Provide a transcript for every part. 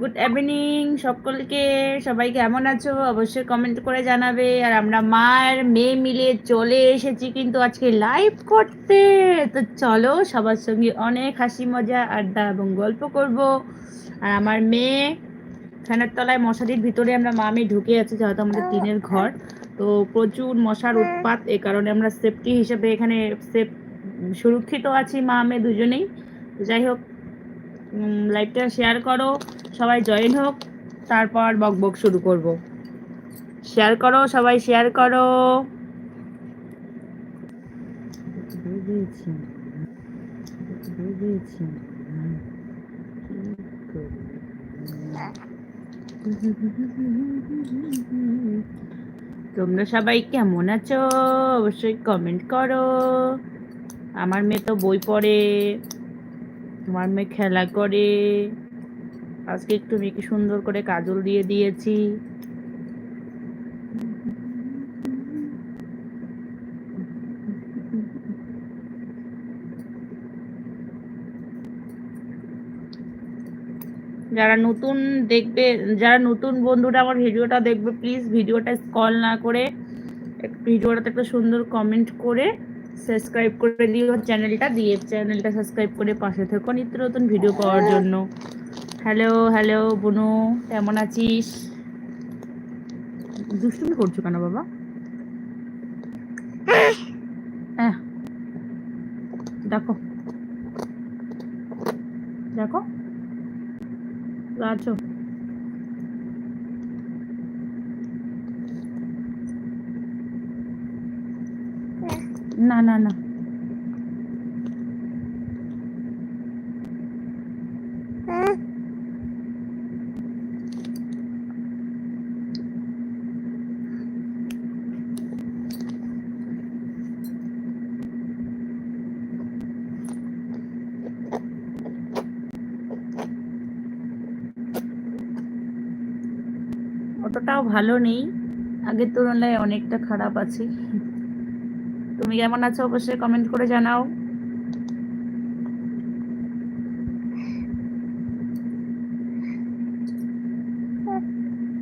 Good evening সকলকে। সবাই কেমন আছো? অবশ্যই কমেন্ট করে জানাবে। আর আমরা মায়ের মেয়ে মিলে চলে এসেছি কিন্তু আজকে লাইভ করতে। তো চলো সবার সঙ্গে অনেক হাসি, মজা, আড্ডা এবং গল্প করব। আর আমার মেয়ে, ফ্যানের তলায় মশারির ভিতরে আমরা মা মেয়ে ঢুকে আছি যেহেতু আমাদের টিনের ঘর। তো প্রচুর মশার উৎপাত এ কারণে আমরা সেফটি হিসেবে এখানে সেফ সুরক্ষিত আছি মা মেয়ে দুজনেই। তো যাই হোক লাইভটা শেয়ার করো। সবাই জয়েন হোক, তারপর বক বক শুরু করব। শেয়ার করো, সবাই শেয়ার করো। তোমরা সবাই কেমন আছো? অবশ্যই কমেন্ট করো। আমার মেয়ে তো বই পড়ে, তোমার মেয়ে খেলা করে। আজকে একটু মেয়েকে সুন্দর করে কাজল দিয়ে দিয়েছি। যারা নতুন দেখবে, যারা নতুন বন্ধুরা আমার ভিডিওটা দেখবে প্লিজ ভিডিওটা স্কল না করে ভিডিওটাতে একটা সুন্দর কমেন্ট করে সাবস্ক্রাইব করে দিও। চ্যানেলটা দিয়ে চ্যানেলটা সাবস্ক্রাইব করে পাশে থেকো নিত্য নতুন ভিডিও পাওয়ার জন্য। হ্যালো হ্যালো বনু কেমন আছিস? দুষ্টুমি করছ কেন বাবা? হ্যাঁ। দেখো। দেখো। আছো। না না না। অতটাও ভালো নেই। আগের তুলনায় অনেকটা খারাপ আছে। তুমি কেমন আছো অবশ্যই কমেন্ট করে জানাও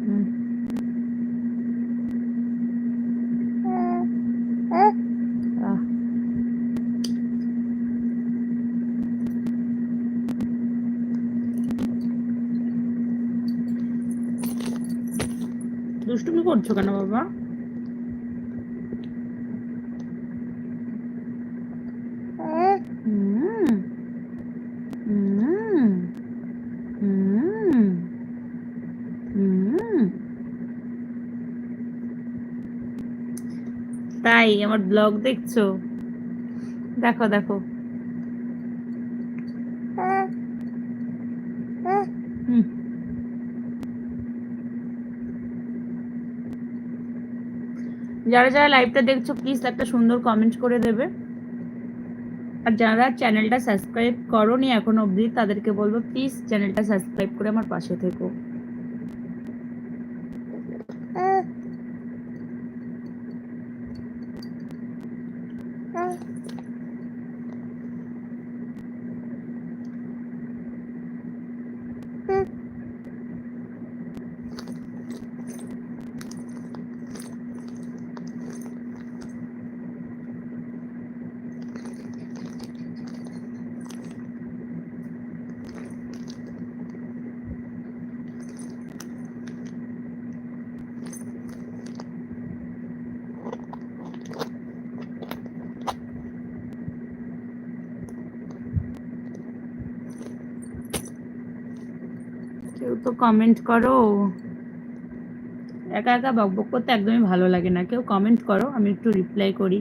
হুম। আহ, দুষ্টুমি করছ কেন বাবা? তাই আমার ব্লগ দেখছ? দেখো দেখো হুম যারা যারা লাইভটা দেখছ প্লিজ একটা সুন্দর কমেন্ট করে দেবে। আর যারা চ্যানেলটা সাবস্ক্রাইব করো নি এখন অবধি, তাদেরকে বলব প্লিজ চ্যানেলটা সাবস্ক্রাইব করে আমার পাশে থেকো কেউ তো কমেন্ট করো। একা একা বকবক করতে একদমই ভালো লাগে না। কেউ কমেন্ট করো, আমি একটু রিপ্লাই করি।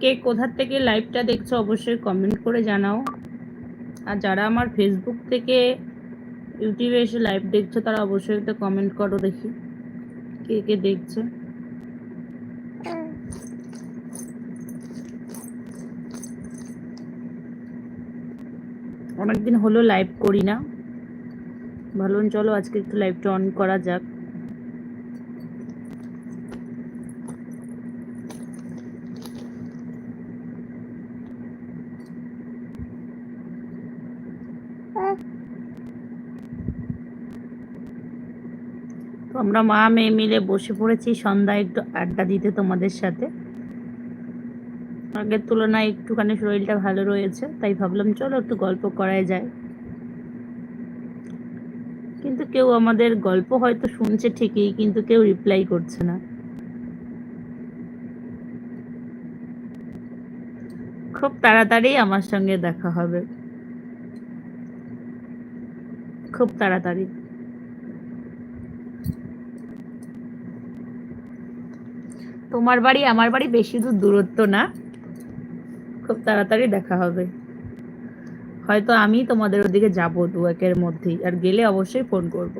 কে কোথার থেকে লাইভটা দেখছ অবশ্যই কমেন্ট করে জানাও। আর যারা আমার ফেসবুক থেকে ইউটিউবে এসে লাইভ দেখছ, তারা অবশ্যই একটা কমেন্ট করো দেখি কে কে দেখছে। অনেকদিন হলো লাইভ করি না। ভালো চলো আজকে একটু লাইভটা অন করা যাক। তো আমরা মা মেয়ে মিলে বসে পড়েছি, সন্ধ্যায় একটু আড্ডা দিতে তোমাদের সাথে। আগের তুলনায় একটুখানি শরীরটা ভালো রয়েছে, তাই ভাবলাম চলো একটু গল্প করাই যায়। কিন্তু কেউ আমাদের গল্প হয়তো শুনছে ঠিকই, কিন্তু কেউ রিপ্লাই করছে না। খুব তাড়াতাড়ি আমার সঙ্গে দেখা হবে। খুব তাড়াতাড়ি। তোমার বাড়ি, আমার বাড়ি বেশি দূর, দূরত্ব না। খুব তাড়াতাড়ি দেখা হবে। হয়তো আমি তোমাদের ওদিকে যাব দু একের মধ্যেই, আর গেলে অবশ্যই ফোন করব।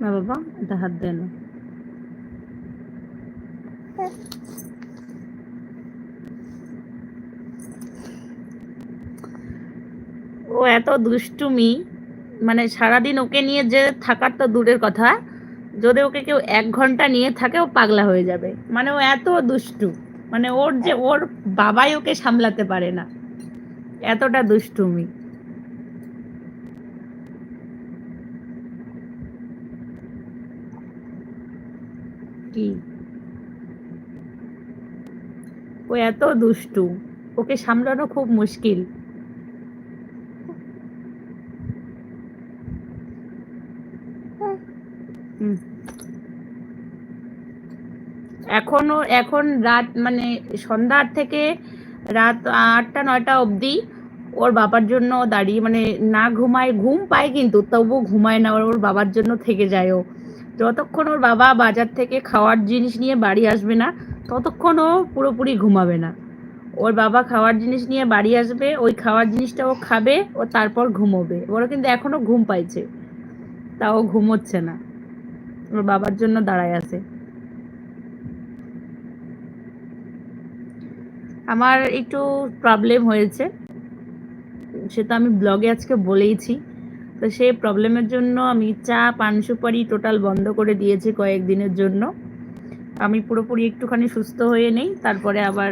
না বাবা, এটা হাত দেয় না। ও এত দুষ্টুমি মানে সারাদিন ওকে নিয়ে যে থাকার তো দূরের কথা, যদি ওকে কেউ এক ঘণ্টা নিয়ে থাকে, ও পাগলা হয়ে যাবে। মানে ও এত দুষ্টু মানে ওর যে, ওর বাবাই ওকে সামলাতে পারে না। এতটা দুষ্টুমি। কি? ও এত দুষ্টু। ওকে সামলানো খুব মুশকিল। এখনও, এখন রাত মানে সন্ধ্যার থেকে রাত আটটা, নয়টা অবধি ওর বাবার জন্য দাঁড়িয়ে মানে না ঘুমায়, ঘুম পায় কিন্তু তবু ঘুমায় না, ওর বাবার জন্য থেকে যায় ও। যতক্ষণ ওর বাবা বাজার থেকে খাওয়ার জিনিস নিয়ে বাড়ি আসবে না, ততক্ষণ ও পুরোপুরি ঘুমাবে না। ওর বাবা খাওয়ার জিনিস নিয়ে বাড়ি আসবে, ওই খাওয়ার জিনিসটা ও খাবে, ও তারপর ঘুমোবে। ওরা কিন্তু এখনও ঘুম পাইছে, তাও ঘুমোচ্ছে না। ওর বাবার জন্য দাঁড়ায় আছে। আমার একটু প্রবলেম হয়েছে, সেটা আমি ব্লগে আজকে বলেইছি। তো সেই প্রবলেমের জন্য আমি চা, পান, সুপারি টোটাল বন্ধ করে দিয়েছি কয়েকদিনের জন্য। আমি পুরোপুরি একটুখানি সুস্থ হয়ে নেই, তারপরে আবার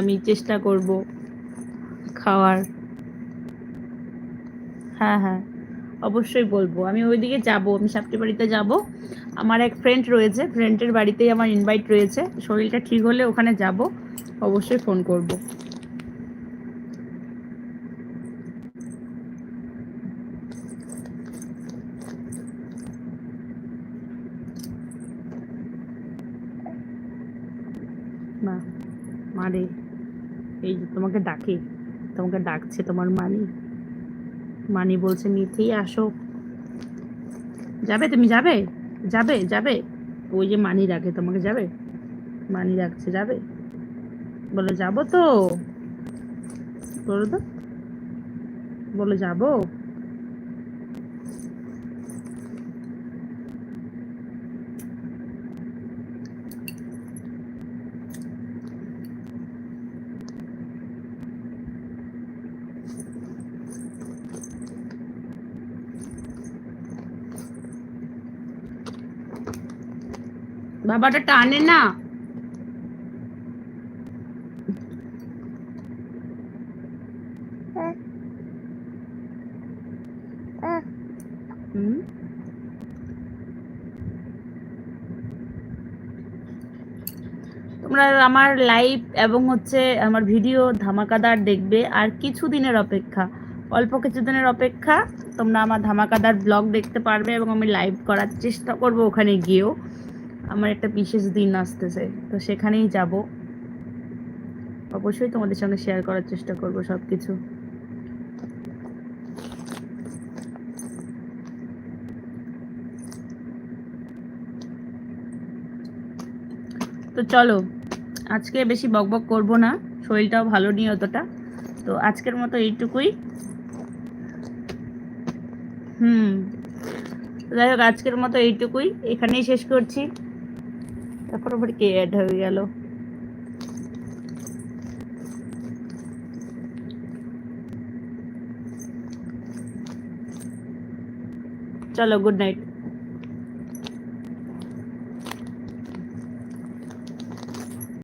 আমি চেষ্টা করব খাওয়ার। হ্যাঁ হ্যাঁ অবশ্যই বলব। আমি ওইদিকে যাব, আমি সাপটি বাড়িতে যাব। আমার এক ফ্রেন্ড রয়েছে ফ্রেন্ডের বাড়িতেই আমার ইনভাইট রয়েছে। শরীরটা ঠিক হলে ওখানে যাব, অবশ্যই ফোন করব। মা মারে এই যে তোমাকে ডাকে, তোমাকে ডাকছে তোমার মানি। মানি বলছে মিঠি আসো। যাবে, তুমি যাবে? যাবে যাবে? ওই যে মানি ডাকে, তোমাকে যাবে? মানি ডাকছে, যাবে? বলে, যাব তো। বলো তো বলে, যাব? বাবাটা টানে না। তোমরা আমার লাইভ এবং হচ্ছে আমার ভিডিও ধামাকাদার দেখবে আর কিছু দিনের অপেক্ষা। অল্প কিছু দিনের অপেক্ষা তোমরা আমার ধামাকাদার ব্লগ দেখতে পারবে এবং আমি লাইভ করার চেষ্টা করব ওখানে গিয়েও। আমার একটা বিশেষ দিন আসতেছে, তো সেখানেই যাব। অবশ্যই তোমাদের সঙ্গে শেয়ার করার চেষ্টা করব সব কিছু তো চলো, আজকে বেশি বকবক করব না, শরীরটাও ভালো নেই অতটা। তো আজকের মতো এইটুকুই। হুম, যাই হোক, আজকের মতো এইটুকুই। এখানেই শেষ করছি। তারপর আবার কে অ্যাড হয়ে গেল চলো গুড নাইট